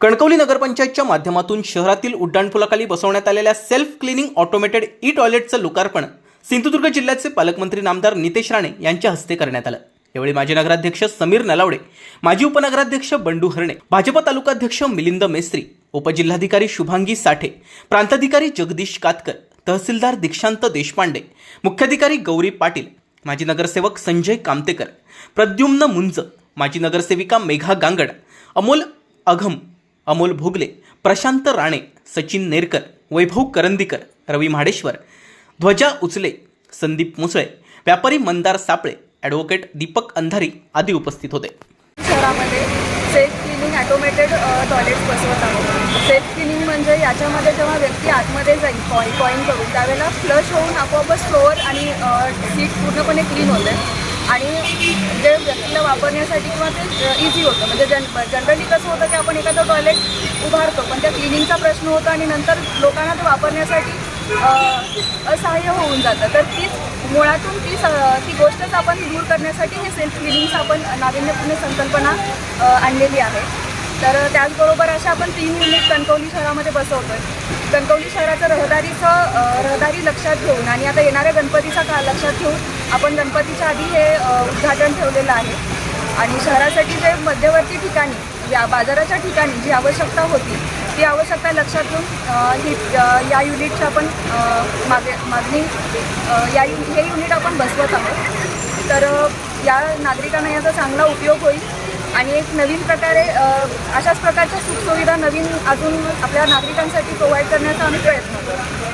कणकवली नगरपंचायतच्या माध्यमातून शहरातील उड्डाणपुलाखाली बसवण्यात आलेल्या सेल्फ क्लिनिंग ऑटोमेटेड ई टॉयलेटचं लोकार्पण सिंधुदुर्ग जिल्ह्याचे पालकमंत्री नामदार नितेश राणे यांच्या हस्ते करण्यात आलं. यावेळी माजी नगराध्यक्ष समीर नलावडे माजी उपनगराध्यक्ष बंडू हरणे भाजपा तालुकाध्यक्ष मिलिंद मेस्त्री उपजिल्हाधिकारी शुभांगी साठे प्रांताधिकारी जगदीश कातकर तहसीलदार दीक्षांत देशपांडे मुख्याधिकारी गौरी पाटील माजी नगरसेवक संजय कामतेकर प्रद्युम्न मुंज माजी नगरसेविका मेघा गांगड अमोल अघम अमोल भोगले प्रशांत राणे सचिन नेरकर वैभव करंदीकर रवी म्हाडेश्वर ध्वजा उचले संदीप मुसळे व्यापारी मंदार सापळे ॲडव्होकेट दीपक अंधारी आदी उपस्थित होते. शहरामध्ये सेल्फ क्लिनिंग ॲटोमेटेड टॉयलेट्स बसवत आहोत. सेल्फ क्लिनिंग म्हणजे याच्यामध्ये जेव्हा व्यक्ती आतमध्ये जाईल कॉईन कॉईन करून त्यावेळेला फ्लश होऊन आपोआपच फ्लोअर आणि सीट पूर्णपणे क्लीन होते. आणि जे व्यक्तीला वापरण्यासाठी किंवा ते इझी होतं. म्हणजे जन जनरली कसं होतं की आपण एखादं टॉयलेट उभारतो पण त्या क्लिनिंगचा प्रश्न होतो आणि नंतर लोकांना ते वापरण्यासाठी असहाय्य होऊन जातं. तर तीच मुळातून ती स ती गोष्टच आपण दूर करण्यासाठी हे सेल्फ क्लिनिंगचं आपण नाविन्यपूर्ण संकल्पना आणलेली आहे. तर त्याचबरोबर अशा आपण तीन युनिट कणकवली शहरामध्ये बसवतो आहे कणकवली शहराचं रहदारीचं रहदारी लक्षात घेऊन आणि आता येणाऱ्या गणपतीचा काळ लक्षात घेऊन आपण गणपतीच्या आधी हे उद्घाटन ठेवलेलं आहे. आणि शहरासाठी जे मध्यवर्ती ठिकाणी या बाजाराच्या ठिकाणी जी आवश्यकता होती ती आवश्यकता लक्षात घेऊन ही या युनिटची आपण मागे मागणी या यु हे युनिट आपण बसवत आहोत. तर या नागरिकांना याचा चांगला उपयोग होईल आणि एक नवीन प्रकारे अशाच प्रकारच्या सुखसुविधा नवीन अजून आपल्या नागरिकांसाठी प्रोव्हाइड करण्याचा आम्ही प्रयत्न करू.